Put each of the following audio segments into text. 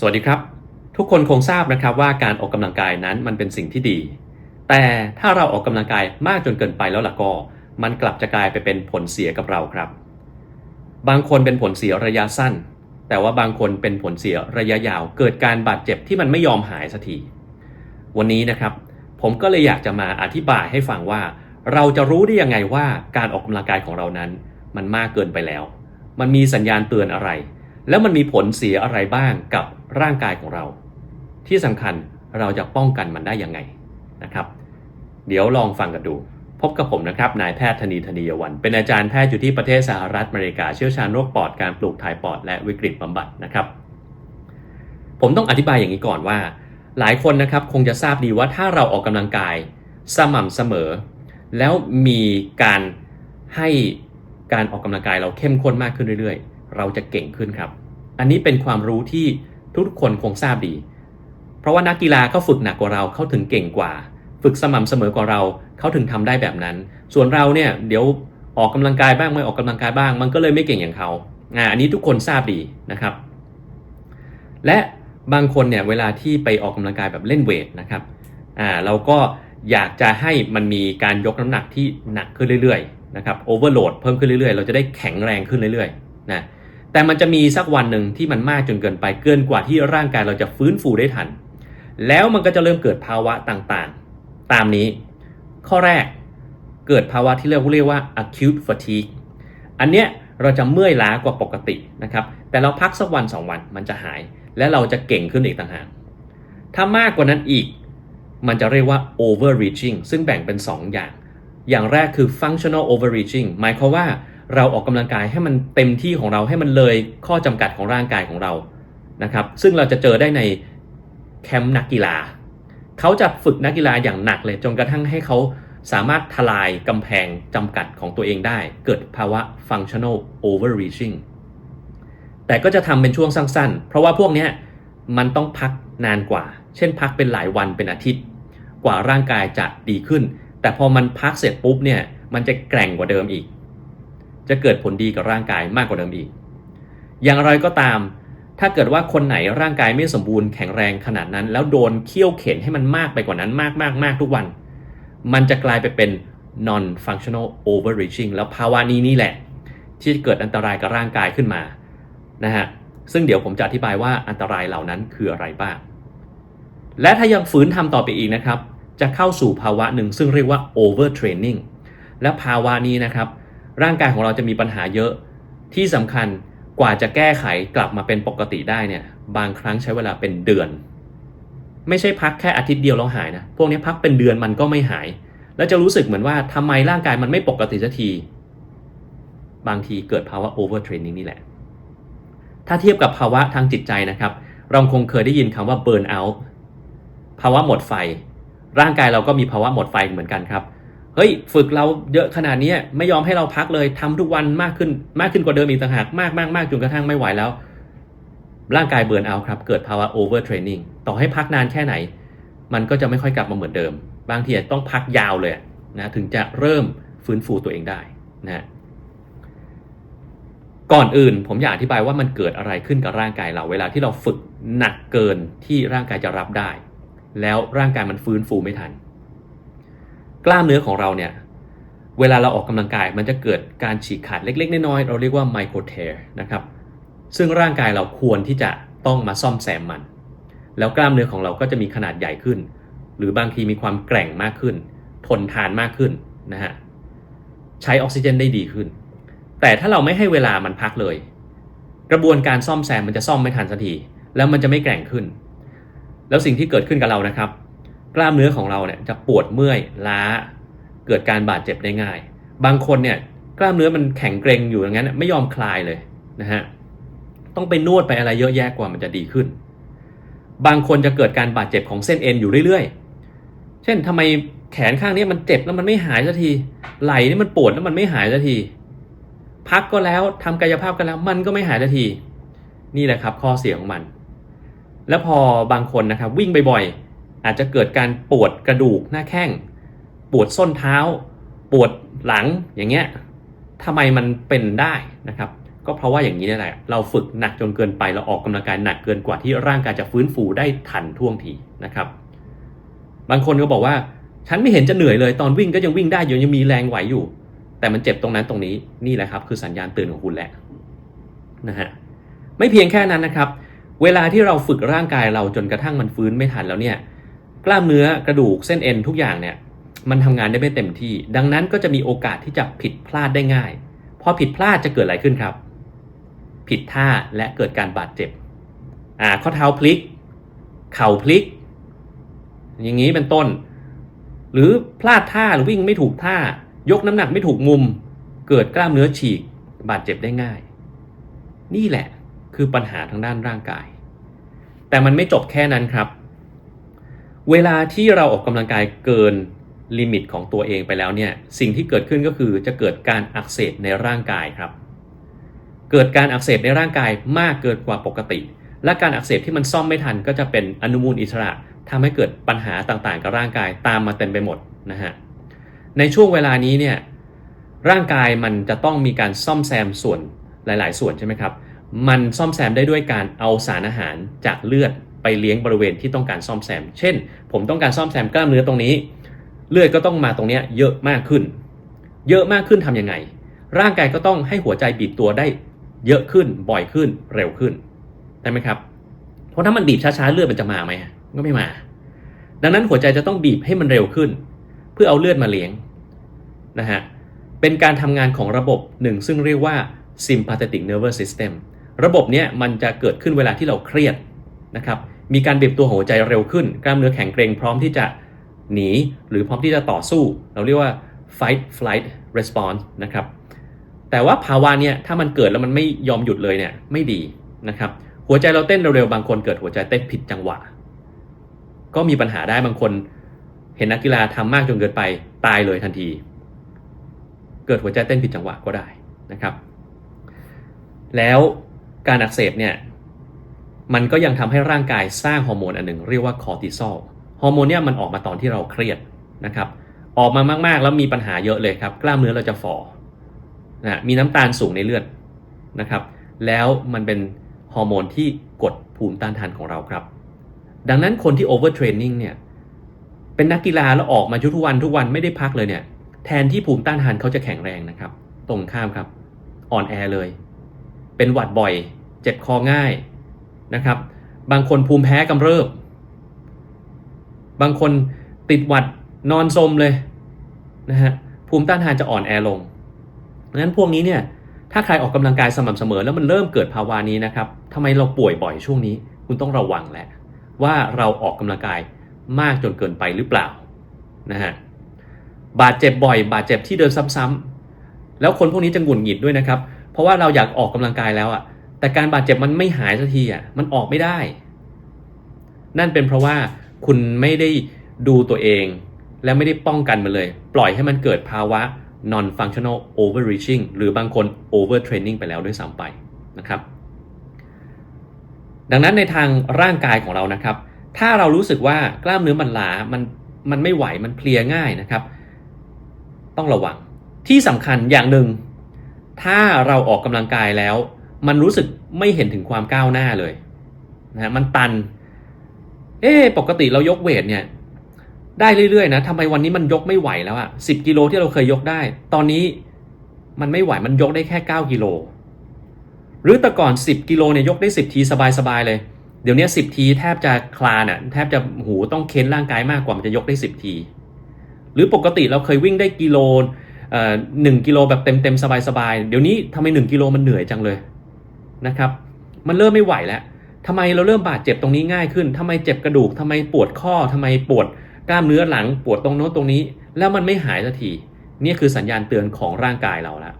สวัสดีครับ ทุกคนคงทราบนะครับว่าการออกกำลังกายนั้นมันเป็นสิ่งที่ดี แต่ถ้าเราออกกำลังกายมากจนเกินไปแล้วล่ะก็ มันกลับจะกลายไปเป็นผลเสียกับเราครับ บางคนเป็นผลเสียระยะสั้น แต่ว่าบางคนเป็นผลเสียระยะยาว เกิดการบาดเจ็บที่มันไม่ยอมหายสักทีวันนี้นะครับ ผมก็เลยอยากจะมาอธิบายให้ฟังว่า เราจะรู้ได้ยังไงว่าการออกกำลังกายของเรานั้น มันมากเกินไปแล้ว มันมีสัญญาณเตือนอะไร แล้วมันมีผลเสียอะไรบ้างกับร่างกายของเรา ที่สำคัญเราจะป้องกันมันได้ยังไงนะครับ เดี๋ยวลองฟังกันดู พบกับผมนะครับนายแพทย์ธนีธนียวัน เป็นอาจารย์แพทย์อยู่ที่ประเทศสหรัฐอเมริกาเชี่ยวชาญโรคปอดการปลูกถ่ายปอดและวิกฤตบำบัดนะครับ ผมต้องอธิบายอย่างนี้ก่อนว่า หลายคนนะครับคงจะทราบดีว่าถ้าเราออกกำลังกายสม่ำเสมอ แล้วมีการให้การออกกำลังกายเราเข้มข้นมากขึ้นเรื่อย ๆ เราจะเก่งขึ้นครับ อันนี้เป็นความรู้ที่ทุกคนคงทราบดี เพราะว่านักกีฬาเขาฝึกหนักกว่าเราเขาถึงเก่งกว่า ฝึกสม่ำเสมอกว่าเราเขาถึงทำได้แบบนั้น ส่วนเราเนี่ยเดี๋ยวออกกำลังกายบ้างไม่ออกกำลังกายบ้าง มันก็เลยไม่เก่งอย่างเขาอ่าอันนี้ทุกคนทราบดีนะครับ และบางคนเนี่ยเวลาที่ไปออกกำลังกายแบบเล่นเวทนะครับอ่าเราก็อยากจะให้มันมีการยกน้ำหนักที่หนักขึ้นเรื่อยๆนะครับโอเวอร์โหลดเพิ่มขึ้นเรื่อยๆ เราจะได้แข็งแรงขึ้นเรื่อยๆนะ แต่มันจะมีสักวันหนึ่งที่มันมากจนเกินไปเกินกว่าที่ร่างกายเราจะฟื้นฟูได้ทัน แล้วมันก็จะเริ่มเกิดภาวะต่างๆ ตามนี้ ข้อแรกเกิดภาวะที่เรียกว่าเรียกว่า acute fatigue อันเนี้ยเราจะเมื่อยล้ากว่าปกตินะครับ แต่เราพักสักวันสองวันมันจะหาย และเราจะเก่งขึ้นอีกต่างหาก ถ้ามากกว่านั้นอีก มันจะเรียกว่า overreaching ซึ่งแบ่งเป็น 2 อย่าง อย่างแรกคือ functional overreaching หมายความว่า เราออกกำลังกายให้มันเต็มที่ของเราให้มันเลยข้อจำกัดของร่างกายของเรานะครับ ซึ่งเราจะเจอได้ในแคมป์นักกีฬา เขาจะฝึกนักกีฬาอย่างหนักเลยจนกระทั่งให้เขาสามารถทลายกำแพงจำกัดของตัวเองได้ เกิดภาวะ functional overreaching แต่ก็จะทำเป็นช่วงสั้นๆ เพราะว่าพวกนี้มันต้องพักนานกว่า เช่นพักเป็นหลายวันเป็นอาทิตย์ กว่าร่างกายจะดีขึ้น แต่พอมันพักเสร็จปุ๊บเนี่ย มันจะแกร่งกว่าเดิมอีก จะเกิดผลดีกับร่างกายมากกว่าเดิมอีก อย่างไรก็ตาม ถ้าเกิดว่าคนไหนร่างกายไม่สมบูรณ์แข็งแรงขนาดนั้น แล้วโดนเคี่ยวเข็นให้มันมากไปกว่านั้นมากมากมากทุกวัน มันจะกลายไปเป็น non functional overreaching แล้วภาวะนี้นี่แหละ ที่เกิดอันตรายกับร่างกายขึ้นมานะฮะซึ่งเดี๋ยวผมจะอธิบายว่าอันตรายเหล่านั้นคืออะไรบ้าง และถ้ายังฝืนทำต่อไปอีกนะครับ จะเข้าสู่ภาวะหนึ่งซึ่งเรียกว่า overtraining และภาวะนี้นะครับ ร่างกายของเราจะมีปัญหาเยอะที่สำคัญกว่าจะแก้ไขกลับมาเป็นปกติได้เนี่ย บางครั้งใช้เวลาเป็นเดือน ไม่ใช่พักแค่อาทิตย์เดียวแล้วหายนะ พวกนี้พักเป็นเดือนมันก็ไม่หาย แล้วจะรู้สึกเหมือนว่าทำไมร่างกายมันไม่ปกติสักที บางทีเกิดภาวะ overtraining นี่แหละ ถ้าเทียบกับภาวะทางจิตใจนะครับ เราคงเคยได้ยินคำว่า burn out ภาวะหมดไฟ ร่างกายเราก็มีภาวะหมดไฟเหมือนกันครับ เฮ้ยฝึกเราเยอะขนาดนี้ไม่ยอมให้เราพักเลยทำทุกวันมากขึ้นมากขึ้นกว่าเดิมอีกต่างหากมากมากมากจนกระทั่งไม่ไหวแล้ว ร่างกายเบิร์นเอาครับ เกิดภาวะ over training ต่อให้พักนานแค่ไหน มันก็จะไม่ค่อยกลับมาเหมือนเดิม บางทีต้องพักยาวเลยนะถึงจะเริ่มฟื้นฟูตัวเองได้นะก่อนอื่นผมอยากอธิบายว่ามันเกิดอะไรขึ้นกับร่างกายเรา เวลาที่เราฝึกหนักเกินที่ร่างกายจะรับได้ แล้วร่างกายมันฟื้นฟูไม่ทัน กล้ามเนื้อของเราเนี่ย เวลาเราออกกำลังกายมันจะเกิดการฉีกขาดเล็ก ๆ น้อยๆเราเรียกว่าไมโครเทร์นะครับ ซึ่งร่างกายเราควรที่จะต้องมาซ่อมแซมมัน แล้วกล้ามเนื้อของเราก็จะมีขนาดใหญ่ขึ้น หรือบางทีมีความแกร่งมากขึ้น ทนทานมากขึ้นนะฮะใช้ออกซิเจนได้ดีขึ้น แต่ถ้าเราไม่ให้เวลามันพักเลย กระบวนการซ่อมแซมมันจะซ่อมไม่ทันสักทีแล้วมันจะไม่แกร่งขึ้น แล้วสิ่งที่เกิดขึ้นกับเรานะครับ กล้ามเนื้อของเราเนี่ยจะปวดเมื่อยล้า เกิดการบาดเจ็บได้ง่าย บางคนเนี่ยกล้ามเนื้อมันแข็งเกร็งอยู่อย่างนั้นไม่ยอมคลายเลยนะฮะต้องไปนวดไปอะไรเยอะแยะกว่ามันจะดีขึ้น บางคนจะเกิดการบาดเจ็บของเส้นเอ็นอยู่เรื่อยๆ เช่นทำไมแขนข้างนี้มันเจ็บแล้วมันไม่หายสักที ไหล่นี่มันปวดแล้วมันไม่หายสักที พักก็แล้วทำกายภาพก็แล้วมันก็ไม่หายสักที นี่แหละครับข้อเสียของมัน แล้วพอบางคนนะครับวิ่งบ่อยๆ อาจจะเกิดการปวดกระดูกหน้าแข้ง ปวดส้นเท้า ปวดหลังอย่างเงี้ยทำไมมันเป็นได้นะครับ ก็เพราะว่าอย่างนี้นี่แหละ เราฝึกหนักจนเกินไปเราออกกำลังกายหนักเกินกว่าที่ร่างกายจะฟื้นฟูได้ทันท่วงทีนะครับ บางคนก็บอกว่าฉันไม่เห็นจะเหนื่อยเลยตอนวิ่งก็ยังวิ่งได้อยู่ยังมีแรงไหวอยู่ แต่มันเจ็บตรงนั้นตรงนี้นี่แหละครับ คือสัญญาณเตือนของคุณแหละนะฮะไม่เพียงแค่นั้นนะครับ เวลาที่เราฝึกร่างกายเราจนกระทั่งมันฟื้นไม่ทันแล้วเนี่ย กล้ามเนื้อกระดูกเส้นเอ็นทุกอย่างเนี่ยมันทำงานได้ไม่เต็มที่ ดังนั้นก็จะมีโอกาสที่จะผิดพลาดได้ง่าย พอผิดพลาดจะเกิดอะไรขึ้นครับ ผิดท่าและเกิดการบาดเจ็บ อ่าข้อเท้าพลิก เข่าพลิก อย่างนี้เป็นต้น หรือพลาดท่าหรือวิ่งไม่ถูกท่า ยกน้ำหนักไม่ถูกมุม เกิดกล้ามเนื้อฉีก บาดเจ็บได้ง่าย นี่แหละคือปัญหาทางด้านร่างกาย แต่มันไม่จบแค่นั้นครับ เวลาที่เราออกกำลังกายเกินลิมิตของตัวเองไปแล้วเนี่ยสิ่งที่เกิดขึ้นก็คือจะเกิดการอักเสบในร่างกายครับ เกิดการอักเสบในร่างกายมากเกินกว่าปกติ และการอักเสบที่มันซ่อมไม่ทันก็จะเป็นอนุมูลอิสระทำให้เกิดปัญหาต่างๆ กับร่างกายตามมาเต็มไปหมดนะฮะในช่วงเวลานี้เนี่ยร่างกายมันจะต้องมีการซ่อมแซมส่วนหลาย ๆ ส่วนใช่ไหมครับ มันซ่อมแซมได้ด้วยการเอาสารอาหารจากเลือด ไปเลี้ยงบริเวณที่ต้องการซ่อมแซม เช่น ผมต้องการซ่อมแซมกล้ามเนื้อตรงนี้ เลือดก็ต้องมาตรงนี้เยอะมากขึ้น เยอะมากขึ้นทำยังไง ร่างกายก็ต้องให้หัวใจบีบตัวได้เยอะขึ้นบ่อยขึ้นเร็วขึ้นใช่ไหมครับ เพราะถ้ามันบีบช้าๆเลือดมันจะมาไหมก็ไม่มา ดังนั้นหัวใจจะต้องบีบให้มันเร็วขึ้น เพื่อเอาเลือดมาเลี้ยงนะฮะเป็นการทำงานของระบบหนึ่งซึ่งเรียกว่า sympathetic nervous system ระบบเนี้ยมันจะเกิดขึ้นเวลาที่เราเครียด นะครับมีการบีบตัวหัวใจเร็วขึ้น กล้ามเนื้อแข็งเกร็งพร้อมที่จะหนี หรือพร้อมที่จะต่อสู้ เราเรียกว่า fight flight response นะครับแต่ว่าภาวะเนี้ยถ้ามันเกิดแล้วมันไม่ยอมหยุดเลยเนี่ยไม่ดีนะครับหัวใจเราเต้นเร็วๆบางคนเกิดหัวใจเต้นผิดจังหวะ ก็มีปัญหาได้บางคน เห็นนักกีฬาทำมากจนเกินไปตายเลยทันที เกิดหัวใจเต้นผิดจังหวะก็ได้นะครับ แล้วการอักเสบเนี่ย มันก็ยังทำให้ร่างกายสร้างฮอร์โมนอันหนึ่งเรียกว่าคอร์ติซอลฮอร์โมนเนี่ยมันออกมาตอนที่เราเครียดนะครับออกมามากๆ แล้วมีปัญหาเยอะเลยครับ กล้ามเนื้อเราจะฝ่อนะมีน้ำตาลสูงในเลือดนะครับ แล้วมันเป็นฮอร์โมนที่กดภูมิต้านทานของเราครับ ดังนั้นคนที่โอเวอร์เทรนนิ่งเนี่ยเป็นนักกีฬาแล้วออกมาทุกวันทุกวันไม่ได้พักเลยเนี่ยแทนที่ภูมิต้านทานเขาจะแข็งแรงนะครับ ตรงข้ามครับ อ่อนแอเลย เป็นหวัดบ่อย เจ็บคอง่าย นะครับ บางคนภูมิแพ้กำเริบ บางคนติดหวัดนอนสมเลยนะฮะภูมิต้านทานจะอ่อนแอลงดังนั้นพวกนี้เนี่ยถ้าใครออกกำลังกายสม่ำเสมอ แล้วมันเริ่มเกิดภาวะนี้นะครับทำไมเราป่วยบ่อยช่วงนี้ คุณต้องระวังแหละว่าเราออกกำลังกายมากจนเกินไปหรือเปล่านะฮะบาดเจ็บบ่อย บาดเจ็บที่เดินซ้ำๆแล้วคนพวกนี้จะหงุดหงิดด้วยนะครับ เพราะว่าเราอยากออกกำลังกายแล้วอะ แต่การบาดเจ็บมันไม่หายสักทีอะมันออกไม่ได้ นั่นเป็นเพราะว่าคุณไม่ได้ดูตัวเอง และไม่ได้ป้องกันมันเลย ปล่อยให้มันเกิดภาวะ non functional overreaching หรือบางคน overtraining ไปแล้วด้วยซ้ำไปนะครับ ดังนั้นในทางร่างกายของเรานะครับ ถ้าเรารู้สึกว่ากล้ามเนื้อมันล้ามันมันไม่ไหวมันเพลียง่ายนะครับ ต้องระวังที่สำคัญอย่างหนึ่ง ถ้าเราออกกำลังกายแล้ว มันรู้สึกไม่เห็นถึงความก้าวหน้าเลยนะฮะมันตัน เอ๊ะปกติเรายกเวทเนี่ย ได้เรื่อยๆนะทำไมวันนี้มันยกไม่ไหวแล้วอะสิบกิโลที่เราเคยยกได้ ตอนนี้มันไม่ไหวมันยกได้แค่9กิโลหรือแต่ก่อน 10 กิโลเนี่ยยกได้ 10 ทีสบายๆเลย เดี๋ยวนี้ 10 ทีแทบจะคลานอะแทบจะหูต้องเค้นร่างกายมากกว่ามันจะยกได้ 10 ที หรือปกติเราเคยวิ่งได้กิโลเอ่อหนึ่งกิโลแบบเต็มๆสบายๆ เดี๋ยวนี้ทำไม1กิโลมันเหนื่อยจังเลย นะครับ มันเริ่มไม่ไหวแล้วทำไมเราเริ่มบาดเจ็บตรงนี้ง่ายขึ้นทำไมเจ็บกระดูกทำไมปวดข้อทำไมปวดกล้ามเนื้อหลังปวดตรงโน้นตรงนี้ แล้วมันไม่หายสักทีนี่คือสัญญาณเตือนของร่างกายเราละ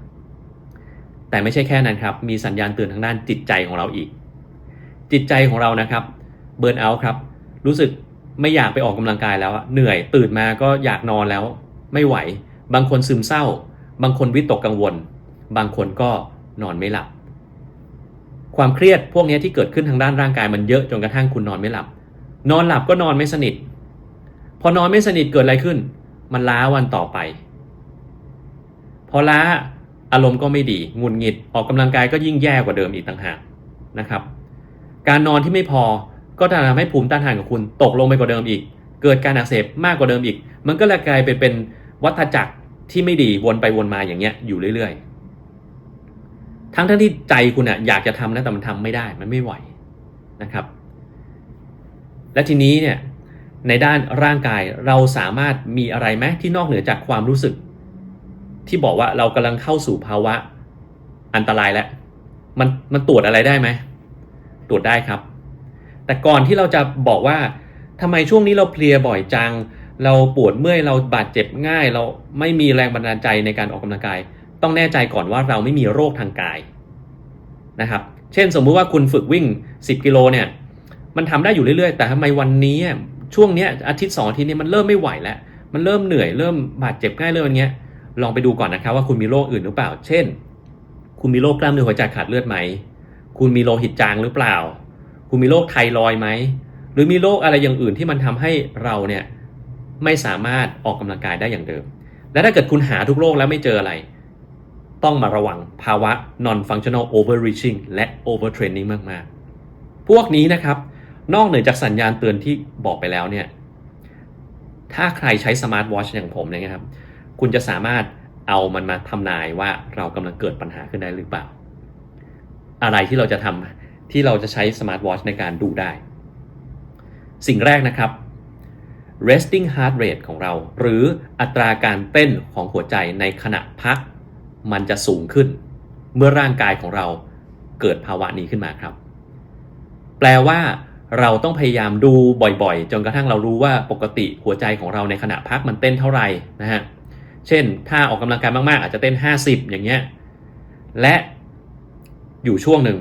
แต่ไม่ใช่แค่นั้นครับ มีสัญญาณเตือนทางด้านจิตใจของเราอีก จิตใจของเรานะครับเบิร์นเอาท์ครับ รู้สึกไม่อยากไปออกกำลังกายแล้วเหนื่อยตื่นมาก็อยากนอนแล้ว ไม่ไหว บางคนซึมเศร้า บางคนวิตกกังวล บางคนก็นอนไม่หลับ ความเครียดพวกนี้ที่เกิดขึ้นทางด้านร่างกายมันเยอะจนกระทั่งคุณนอนไม่หลับ นอนหลับก็นอนไม่สนิท พอนอนไม่สนิทเกิดอะไรขึ้น มันล้าวันต่อไป พอล้าอารมณ์ก็ไม่ดีหงุดหงิดออกกำลังกายก็ยิ่งแย่กว่าเดิมอีกต่างหากนะครับ การนอนที่ไม่พอก็จะทำให้ภูมิต้านทานของคุณตกลงไปกว่าเดิมอีก เกิดการอักเสบมากกว่าเดิมอีก มันก็เลยกลายไปเป็นวัฏจักรที่ไม่ดีวนไปวนมาอย่างเงี้ยอยู่เรื่อยๆ ทั้งทั้งที่ใจคุณอะอยากจะทำนะแต่มันทำไม่ได้ มันไม่ไหวนะครับ และทีนี้เนี่ยในด้านร่างกายเราสามารถมีอะไรไหมที่นอกเหนือจากความรู้สึก ที่บอกว่าเรากำลังเข้าสู่ภาวะอันตรายแล้วมันมันตรวจอะไรได้ไหมตรวจได้ครับ แต่ก่อนที่เราจะบอกว่าทำไมช่วงนี้เราเพลียบ่อยจัง เราปวดเมื่อยเราบาดเจ็บง่าย เราไม่มีแรงบันดาลใจในการออกกำลังกาย ต้องแน่ใจก่อนว่าเราไม่มีโรคทางกายนะครับ เช่นสมมุติว่าคุณฝึกวิ่ง 10 กิโลเนี่ยมันทำได้อยู่เรื่อยๆ แต่ทำไมวันนี้ช่วงเนี้ยอาทิตย์สองอาทิตย์นี้มันเริ่มไม่ไหวแล้ว มันเริ่มเหนื่อยเริ่มบาดเจ็บง่ายเริ่มอย่างเงี้ยลองไปดูก่อนนะครับว่าคุณมีโรคอื่นหรือเปล่า เช่น คุณมีโรคกล้ามเนื้อหัวใจขาดเลือดไหม คุณมีโลหิตจางหรือเปล่า คุณมีโรคไทรอยไหม หรือมีโรคอะไรอย่างอื่นที่มันทำให้เราเนี่ยไม่สามารถออกกำลังกายได้อย่างเดิม และถ้าเกิดคุณหาทุกโรคแล้วไม่เจออะไร ต้องมาระวังภาวะ non functional overreaching และ overtraining มาก ๆ พวกนี้นะครับ นอกเหนือจากสัญญาณเตือนที่บอกไปแล้วเนี่ย ถ้าใครใช้สมาร์ทวอชอย่างผมเนี่ยครับ คุณจะสามารถเอามันมาทำนายว่าเรากำลังเกิดปัญหาขึ้นได้หรือเปล่า อะไรที่เราจะทำที่เราจะใช้สมาร์ทวอชในการดูได้ สิ่งแรกนะครับ resting heart rate ของเรา หรืออัตราการเต้นของหัวใจในขณะพัก มันจะสูงขึ้น เมื่อร่างกายของเราเกิดภาวะนี้ขึ้นมาครับ แปลว่าเราต้องพยายามดูบ่อยๆ จนกระทั่งเรารู้ว่าปกติหัวใจของเราในขณะพักมันเต้นเท่าไหร่นะฮะ เช่น ถ้าออกกำลังกายมากๆ อาจจะเต้น 50 อย่างเงี้ย และอยู่ช่วงหนึ่ง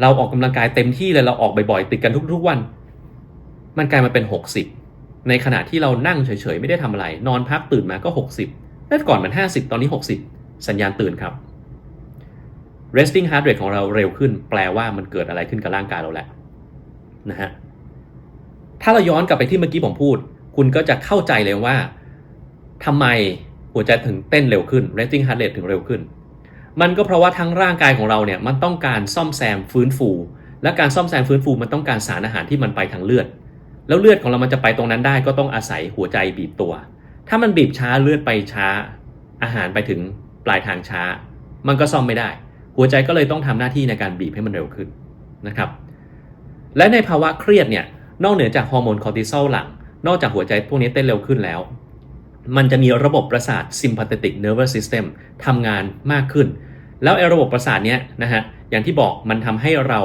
เราออกกำลังกายเต็มที่เลยเราออกบ่อยๆ ติดกันทุกๆวัน มันกลายมาเป็น 60 ในขณะที่เรานั่งเฉยๆ ไม่ได้ทำอะไร นอนพักตื่นมาก็ 60แล้วก่อนมัน 50 ตอนนี้ 60 สัญญาณตื่นครับ resting heart rate ของเราเร็วขึ้น แปลว่ามันเกิดอะไรขึ้นกับร่างกายเราแหละนะฮะถ้าเราย้อนกลับไปที่เมื่อกี้ผมพูด คุณก็จะเข้าใจเลยว่าทำไมหัวใจถึงเต้นเร็วขึ้น resting heart rate ถึงเร็วขึ้น มันก็เพราะว่าทั้งร่างกายของเราเนี่ยมันต้องการซ่อมแซมฟื้นฟู และการซ่อมแซมฟื้นฟูมันต้องการสารอาหารที่มันไปทางเลือด แล้วเลือดของเรามันจะไปตรงนั้นได้ก็ต้องอาศัยหัวใจบีบตัว ถ้ามันบีบช้าเลือดไปช้าอาหารไปถึง ปลายทางช้า มันก็ซ่อมไม่ได้ หัวใจก็เลยต้องทำหน้าที่ในการบีบให้มันเร็วขึ้นนะครับ และในภาวะเครียดเนี่ยนอกเหนือจากฮอร์โมนคอร์ติซอลหลัง นอกจากหัวใจพวกนี้เต้นเร็วขึ้นแล้ว มันจะมีระบบประสาท sympathetic nervous system ทำงานมากขึ้น แล้วไอ้ระบบประสาทเนี้ยนะฮะอย่างที่บอกมันทำให้เรา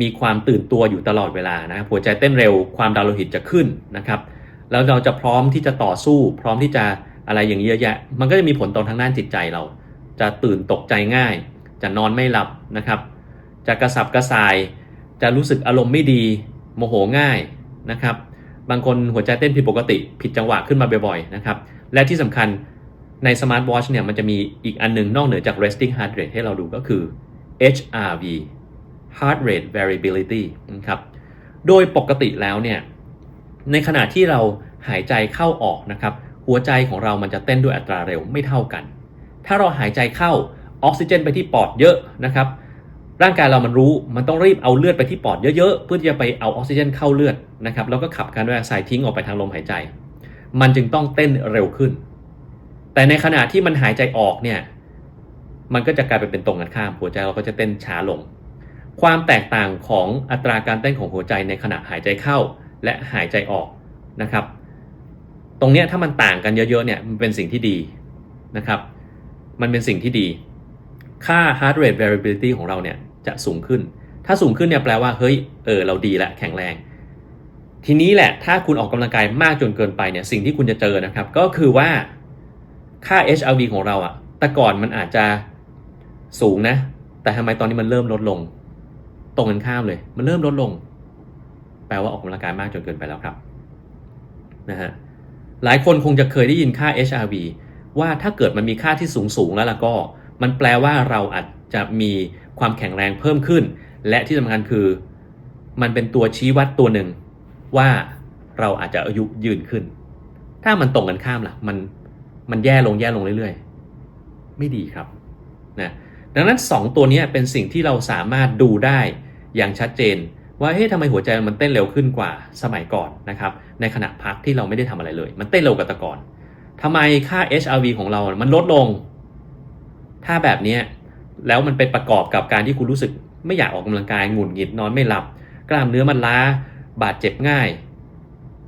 มีความตื่นตัวอยู่ตลอดเวลานะครับหัวใจเต้นเร็วความดันโลหิตจะขึ้นนะครับ แล้วเราจะพร้อมที่จะต่อสู้ พร้อมที่จะ อะไรอย่างนี้เยอะแยะ มันก็จะมีผลต่อทางด้านจิตใจเรา จะตื่นตกใจง่าย จะนอนไม่หลับนะครับ จะกระสับกระส่าย จะรู้สึกอารมณ์ไม่ดี โมโหง่ายนะครับ บางคนหัวใจเต้นผิดปกติ ผิดจังหวะขึ้นมาบ่อยๆนะครับ และที่สำคัญในสมาร์ทวอชเนี่ยมันจะมีอีกอันหนึงนอกเหนือจาก resting heart rate ให้เราดูก็คือ HRV heart rate variability นะครับ โดยปกติแล้วเนี่ย ในขณะที่เราหายใจเข้าออกนะครับ หัวใจของเรามันจะเต้นด้วยอัตราเร็วไม่เท่ากัน ถ้าเราหายใจเข้าออกซิเจนไปที่ปอดเยอะนะครับ ร่างกายเรามันรู้มันต้องรีบเอาเลือดไปที่ปอดเยอะๆ เพื่อที่จะไปเอาออกซิเจนเข้าเลือดนะครับแล้วก็ขับคาร์บอนไดออกไซด์ทิ้งออกไปทางลมหายใจ มันจึงต้องเต้นเร็วขึ้น แต่ในขณะที่มันหายใจออกเนี่ยมันก็จะกลายไปเป็นตรงกันข้าม หัวใจเราก็จะเต้นช้าลง ความแตกต่างของอัตราการเต้นของหัวใจในขณะหายใจเข้าและหายใจออกนะครับ ตรงเนี้ยถ้ามันต่างกันเยอะๆเนี่ยมันเป็นสิ่งที่ดีนะครับ มันเป็นสิ่งที่ดี ค่า heart rate variability ของเราเนี่ยจะสูงขึ้น ถ้าสูงขึ้นเนี่ยแปลว่าเฮ้ยเออเราดีและแข็งแรง ทีนี้แหละถ้าคุณออกกำลังกายมากจนเกินไปเนี่ยสิ่งที่คุณจะเจอนะครับ ก็คือว่าค่า HRV ของเราอะแต่ก่อนมันอาจจะสูงนะ แต่ทำไมตอนนี้มันเริ่มลดลง ตรงกันข้ามเลย มันเริ่มลดลง แปลว่าออกกำลังกายมากจนเกินไปแล้วครับ นะฮะ หลายคนคงจะเคยได้ยินค่า HRV ว่าถ้าเกิดมันมีค่าที่สูงสูงๆแล้วล่ะก็ มันแปลว่าเราอาจจะมีความแข็งแรงเพิ่มขึ้น และที่สำคัญคือ มันเป็นตัวชี้วัดตัวหนึ่ง ว่าเราอาจจะอายุยืนขึ้น ถ้ามันตรงกันข้ามล่ะ มันมันแย่ลงแย่ลงเรื่อยๆ ไม่ดีครับนะดังนั้น 2 ตัวนี้เป็นสิ่งที่เราสามารถดูได้อย่างชัดเจน ว่าเฮ้ยทำไมหัวใจมันเต้นเร็วขึ้นกว่าสมัยก่อนนะครับ ในขณะพักที่เราไม่ได้ทำอะไรเลย มันเต้นเร็วกว่าแต่ก่อนทำไมค่า HRV ของเรา มันลดลง ถ้าแบบนี้แล้วมันไปประกอบกับการที่คุณรู้สึกไม่อยากออกกำลังกายหงุดหงิดนอนไม่หลับ กล้ามเนื้อมันล้า บาดเจ็บง่าย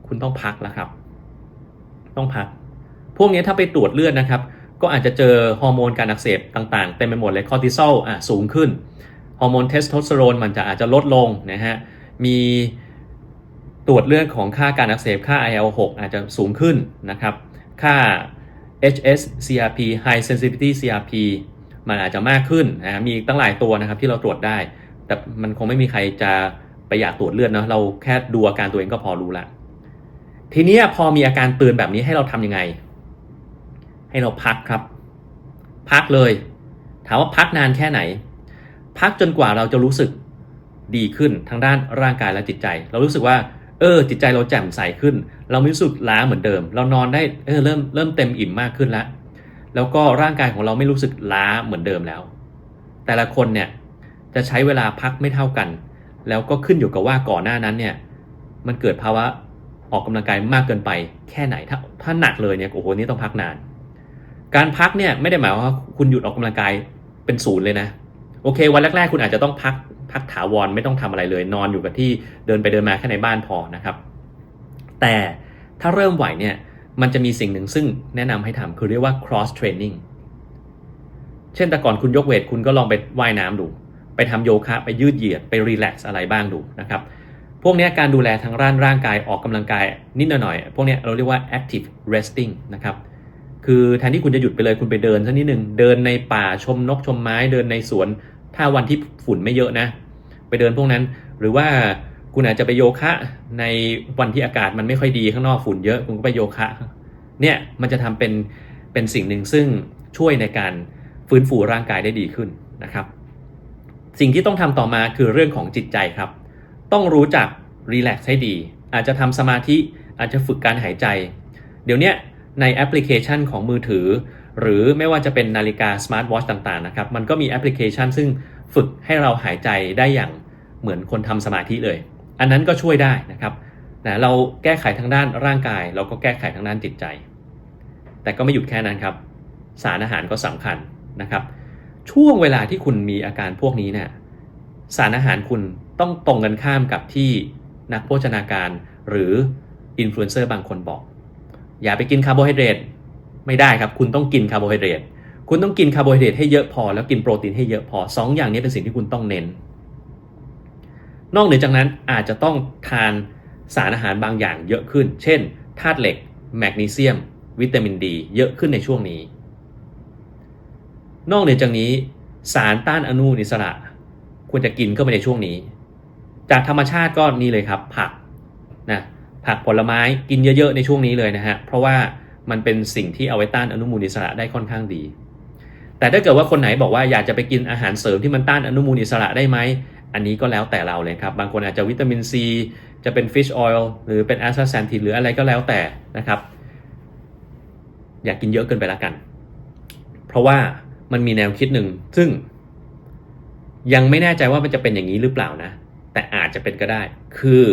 คุณต้องพักแล้วครับ ต้องพัก พวกนี้ถ้าไปตรวจเลือดนะครับ ก็อาจจะเจอฮอร์โมนการอักเสบต่างๆเต็มไปหมดเลยคอร์ติซอลอะสูงขึ้นฮอร์โมนเทสโทสเตอโรนมันจะอาจจะลดลงนะฮะมี ตรวจเลือดของค่าการอักเสบค่า IL6 อาจจะสูงขึ้นนะครับค่า HS CRP High Sensitivity CRP มันอาจจะมากขึ้นนะมีตั้งหลายตัวนะครับที่เราตรวจได้ แต่มันคงไม่มีใครจะไปอยากตรวจเลือดเนาะเราแค่ดูอาการตัวเองก็พอรู้ละทีนี้พอมีอาการเตือนแบบนี้ให้เราทำยังไง ให้เราพักครับ พักเลย ถามว่าพักนานแค่ไหน พักจนกว่าเราจะรู้สึกดีขึ้นทางด้านร่างกายและจิตใจ เรารู้สึกว่า เออ จิตใจเราแจ่มใสขึ้น เราไม่รู้สึกล้าเหมือนเดิม เรานอนได้เออเริ่มเริ่มเต็มอิ่มมากขึ้นแล้วแล้วก็ร่างกายของเราไม่รู้สึกล้าเหมือนเดิมแล้ว แต่ละคนเนี่ยจะใช้เวลาพักไม่เท่ากัน แล้วก็ขึ้นอยู่กับว่าก่อนหน้านั้นเนี่ยมันเกิดภาวะออกกำลังกายมากเกินไปแค่ไหนถ้าถ้าหนักเลยเนี่ยโอ้โหนี่ต้องพักนาน การพักเนี่ยไม่ได้หมายว่าคุณหยุดออกกำลังกายเป็นศูนย์เลยนะ โอเค วันแรกๆ คุณอาจจะต้องพัก พักถาวรไม่ต้องทำอะไรเลย นอนอยู่กับที่เดินไปเดินมาแค่ในบ้านพอนะครับ แต่ถ้าเริ่มไหวเนี่ยมันจะมีสิ่งหนึ่งซึ่งแนะนำให้ทำคือเรียกว่า cross training เช่นแต่ก่อนคุณยกเวทคุณก็ลองไปว่ายน้ำดู ไปทำโยคะ ไปยืดเหยียดไปรีแลกซ์อะไรบ้างดูนะครับ พวกนี้การดูแลทางร่างร่างกายออกกำลังกายนิดหน่อย พวกนี้เราเรียกว่า active resting นะครับ คือแทนที่คุณจะหยุดไปเลยคุณไปเดินสักนิดหนึ่ง เดินในป่าชมนกชมไม้เดินในสวน ถ้าวันที่ฝุ่นไม่เยอะนะ ไปเดินพวกนั้น หรือว่าคุณอาจจะไปโยคะในวันที่อากาศมันไม่ค่อยดีข้างนอกฝุ่นเยอะคุณก็ไปโยคะ เนี่ยมันจะทำเป็นเป็นสิ่งหนึ่งซึ่งช่วยในการฟื้นฟูร่างกายได้ดีขึ้นนะครับ สิ่งที่ต้องทำต่อมาคือเรื่องของจิตใจครับ ต้องรู้จักรีแลกซ์ให้ดี อาจจะทำสมาธิอาจจะฝึกการหายใจ เดี๋ยวนี้ในแอปพลิเคชันของมือถือ หรือไม่ว่าจะเป็นนาฬิกาสมาร์ทวอชต่างๆนะครับมันก็มีแอปพลิเคชัน ซึ่งฝึกให้เราหายใจได้อย่าง เหมือนคนทำสมาธิเลย อันนั้นก็ช่วยได้นะครับนะเราแก้ไขทางด้านร่างกาย เราก็แก้ไขทางด้านจิตใจ แต่ก็ไม่หยุดแค่นั้นครับ สารอาหารก็สำคัญนะครับ ช่วงเวลาที่คุณมีอาการพวกนี้เนี่ยสารอาหารคุณต้องตรงกันข้ามกับที่นักโภชนาการหรืออินฟลูเอนเซอร์บางคนบอก อย่าไปกินคาร์โบไฮเดรตไม่ได้ครับ คุณต้องกินคาร์โบไฮเดรตคุณต้องกินคาร์โบไฮเดรตให้เยอะพอแล้วกินโปรตีนให้เยอะพอสองอย่างนี้เป็นสิ่งที่คุณต้องเน้น นอกเหนือจากนั้นอาจจะต้องทานสารอาหารบางอย่างเยอะขึ้น เช่นธาตุเหล็ก แมกนีเซียม วิตามินดี เยอะขึ้นในช่วงนี้ นอกเหนือจากนี้ สารต้านอนุมูลอิสระ ควรจะกินเข้าไปในช่วงนี้ จากธรรมชาติก็นี่เลยครับ ผักนะผักผลไม้กินเยอะๆในช่วงนี้เลยนะฮะเพราะว่ามันเป็นสิ่งที่เอาไว้ต้านอนุมูลอิสระได้ค่อนข้างดี แต่ถ้าเกิดว่าคนไหนบอกว่าอยากจะไปกินอาหารเสริมที่มันต้านอนุมูลอิสระได้ไหม อันนี้ก็แล้วแต่เราเลยครับ บางคนอาจจะวิตามินซีจะเป็นฟิชออยล์หรือเป็นแอสซาแซนทินหรืออะไรก็แล้วแต่นะครับ อยากกินเยอะเกินไปละกัน เพราะว่ามันมีแนวคิดหนึ่งซึ่ง ยังไม่แน่ใจว่ามันจะเป็นอย่างนี้หรือเปล่านะ แต่อาจจะเป็นก็ได้ คือ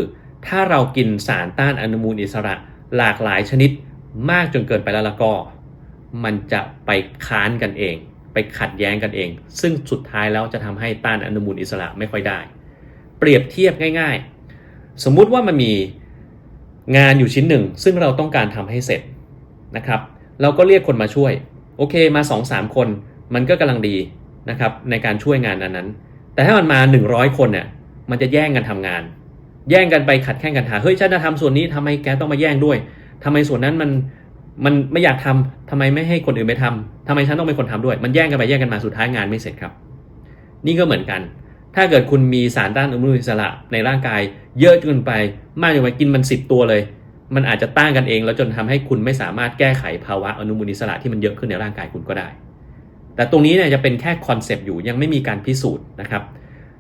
ถ้าเรากินสารต้านอนุมูลอิสระหลากหลายชนิดมากจนเกินไปแล้วละก็ มันจะไปค้านกันเอง ขัดแย้งกันเอง ซึ่งสุดท้ายแล้วจะทำให้ต้านอนุมูลอิสระไม่ค่อยได้ เปรียบเทียบง่าย ๆ สมมุติว่ามันมีงานอยู่ชิ้นหนึ่ง ซึ่งเราต้องการทำให้เสร็จนะครับ เราก็เรียกคนมาช่วย โอเคมา 2-3 คน มันก็กำลังดีนะครับในการช่วยงานนั้นนั้น แต่ถ้ามันมา 100 คนเนี่ยมันจะแย่งกันทำงาน แย่งกันไปขัดแข่งกันหาเฮ้ยฉันจะทำส่วนนี้ทำไมแกต้องมาแย่งด้วยทำไมส่วนนั้นมัน มันไม่อยากทำทำไมไม่ให้คนอื่นไปทำทำไมฉันต้องเป็นคนทำด้วย มันแย่งกันไปแย่งกันมาสุดท้ายงานไม่เสร็จครับ นี่ก็เหมือนกัน ถ้าเกิดคุณมีสารต้านอนุมูลอิสระในร่างกาย เยอะจนไปมากจนไปกินมันสิบตัวเลย มันอาจจะต้านกันเอง แล้วจนทำให้คุณไม่สามารถแก้ไขภาวะอนุมูลอิสระที่มันเยอะขึ้นในร่างกายคุณก็ได้ แต่ตรงนี้เนี่ยจะเป็นแค่คอนเซปต์อยู่ยังไม่มีการพิสูจน์นะครับ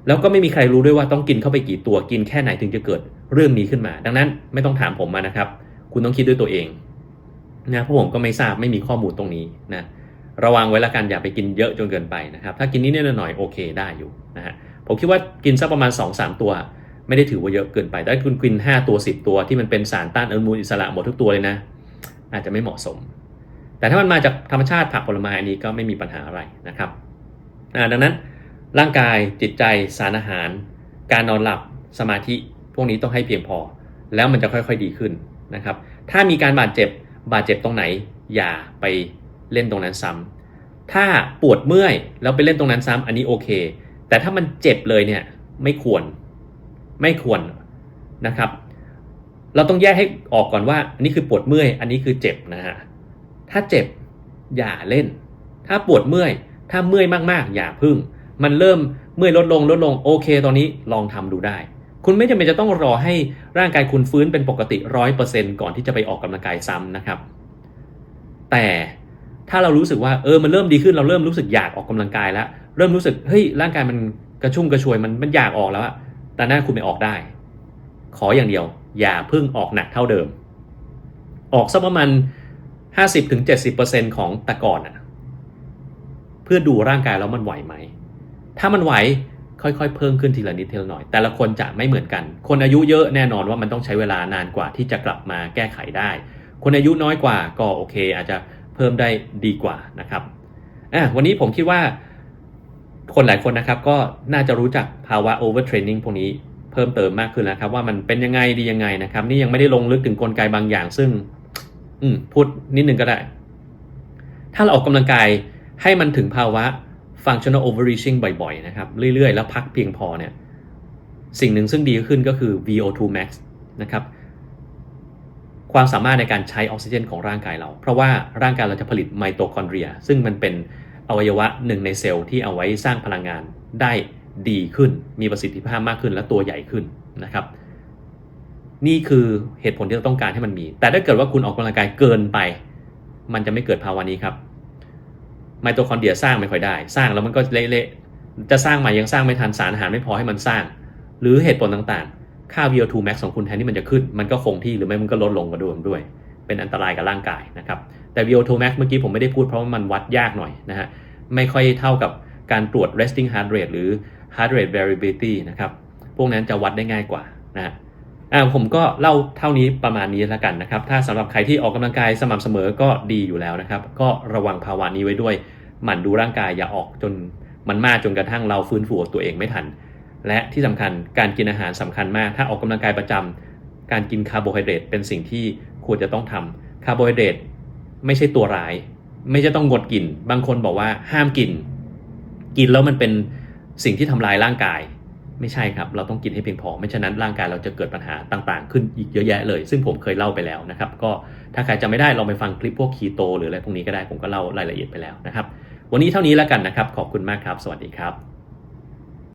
แล้วก็ไม่มีใครรู้ด้วยว่าต้องกินเข้าไปกี่ตัวกินแค่ไหนถึงจะเกิดเรื่องนี้ขึ้นมา ดังนั้นไม่ต้องถามผมมานะครับ คุณต้องคิดด้วยตัวเอง นะพราะผมก็ไม่ทราบไม่มีข้อมูลตรงนี้นะระวังไว้ละกันอย่าไปกินเยอะจนเกินไปนะครับ ถ้ากินนิดๆหน่อยโอเคได้อยู่นะฮะผมคิดว่ากินสักประมาณ 2-3 ตัว ไม่ได้ถือว่าเยอะเกินไปแต่ถ้าคุณกิน 5 ตัว 10 ตัวที่มันเป็นสารต้านอนุมูลอิสระหมดทุกตัวเลยนะ อาจจะไม่เหมาะสม แต่ถ้ามันมาจากธรรมชาติผักผลไม้อันนี้ก็ไม่มีปัญหาอะไรนะครับดังนั้นร่างกายจิตใจสารอาหาร การนอนหลับสมาธิ พวกนี้ต้องให้เพียงพอ แล้วมันจะค่อยๆดีขึ้นนะครับ ถ้ามีการบาดเจ็บ บาดเจ็บตรงไหน อย่าไปเล่นตรงนั้นซ้ำถ้าปวดเมื่อยแล้วไปเล่นตรงนั้นซ้ำอันนี้โอเค แต่ถ้ามันเจ็บเลยเนี่ยไม่ควรไม่ควรนะครับ เราต้องแยกให้ออกก่อนว่า อันนี้คือปวดเมื่อย อันนี้คือเจ็บนะฮะถ้าเจ็บอย่าเล่น ถ้าปวดเมื่อย ถ้าเมื่อยมากๆ อย่าพึ่ง มันเริ่มเมื่อยลดลงลดลงโอเค ตอนนี้ลองทำดูได้ คุณไม่จำเป็นจะต้องรอให้ร่างกายคุณฟื้นเป็นปกติร้อยเปอร์เซ็นก่อนที่จะไปออกกำลังกายซ้ำนะครับ แต่ถ้าเรารู้สึกว่าเออมันเริ่มดีขึ้นเราเริ่มรู้สึกอยากออกกำลังกายแล้ว เริ่มรู้สึกเฮ้ยร่างกายมันกระชุ่มกระชวยมันมันอยากออกแล้วอะแต่หน้าคุณไม่ออกได้ ขออย่างเดียว อย่าเพิ่งออกหนักเท่าเดิม ออกสักประมาณ50-70%ของแต่ก่อนอะเพื่อดูร่างกายแล้วมันไหวไหม ถ้ามันไหว ค่อยๆ เพิ่มขึ้นทีละนิดทีละหน่อย แต่ละคนจะไม่เหมือนกัน คนอายุเยอะแน่นอนว่ามันต้องใช้เวลานานกว่าที่จะกลับมาแก้ไขได้ คนอายุน้อยกว่าก็โอเค อาจจะเพิ่มได้ดีกว่านะครับอะวันนี้ผมคิดว่า คนหลายคนนะครับก็น่าจะรู้จักภาวะ overtraining พวกนี้เพิ่มเติมมากขึ้นแล้วครับ ว่ามันเป็นยังไงดียังไงนะครับ นี่ยังไม่ได้ลงลึกถึงกลไกบางอย่าง ซึ่ง อืมพูดนิดนึงก็ได้ ถ้าเราออกกำลังกายให้มันถึงภาวะ functional overreaching บ่อยๆ นะครับ เรื่อยๆ แล้วพักเพียงพอเนี่ย สิ่งหนึ่งซึ่งดีขึ้นก็คือ VO2 max นะครับ ความสามารถในการใช้ออกซิเจนของร่างกายเรา เพราะว่าร่างกายเราจะผลิตไมโตคอนเดรีย ซึ่งมันเป็นอวัยวะหนึ่งในเซลล์ที่เอาไว้สร้างพลังงานได้ดีขึ้น มีประสิทธิภาพมากขึ้นและตัวใหญ่ขึ้นนะครับ นี่คือเหตุผลที่เราต้องการให้มันมี แต่ถ้าเกิดว่าคุณออกกำลังกายเกินไป มันจะไม่เกิดภาวะนี้ครับ ไมโตคอนเดรียสร้างไม่ค่อยได้ สร้างแล้วมันก็เละๆจะสร้างใหม่ยังสร้างไม่ทันสารอาหารไม่พอให้มันสร้าง หรือเหตุผลต่างๆ ค่า VO2 max ของคุณแทนที่มันจะขึ้น มันก็คงที่หรือไม่มันก็ลดลงกระด้วยด้วย เป็นอันตรายกับร่างกายนะครับแต่ VO2 max เมื่อกี้ผมไม่ได้พูดเพราะว่ามันวัดยากหน่อยนะฮะไม่ค่อยเท่ากับการตรวจ resting heart rate หรือ heart rate variability นะครับพวกนั้นจะวัดได้ง่ายกว่านะฮะ ผมก็เล่าเท่านี้ประมาณนี้แล้วกันนะครับ ถ้าสำหรับใครที่ออกกำลังกายสม่ำเสมอก็ดีอยู่แล้วนะครับ ก็ระวังภาวะนี้ไว้ด้วย หมั่นดูร่างกายอย่าออกจนมันมากจนกระทั่งเราฟื้นฟูตัวเองไม่ทัน และที่สำคัญการกินอาหารสำคัญมาก ถ้าออกกำลังกายประจำการกินคาร์โบไฮเดรตเป็นสิ่งที่ควรจะต้องทำคาร์โบไฮเดรตไม่ใช่ตัวร้าย ไม่ใช่ต้องงดกิน บางคนบอกว่าห้ามกิน กินแล้วมันเป็นสิ่งที่ทำลายร่างกาย ไม่ใช่ครับ เราต้องกินให้เพียงพอ ไม่ฉะนั้นร่างกายเราจะเกิดปัญหาต่างๆ ขึ้นอีกเยอะแยะเลย ซึ่งผมเคยเล่าไปแล้วนะครับ ก็ถ้าใครจำไม่ได้ลองไปฟังคลิปพวกคีโตหรืออะไรพวกนี้ก็ได้ ผมก็เล่ารายละเอียดไปแล้วนะครับ วันนี้เท่านี้แล้วกันนะครับ ขอบคุณมากครับ สวัสดีครับ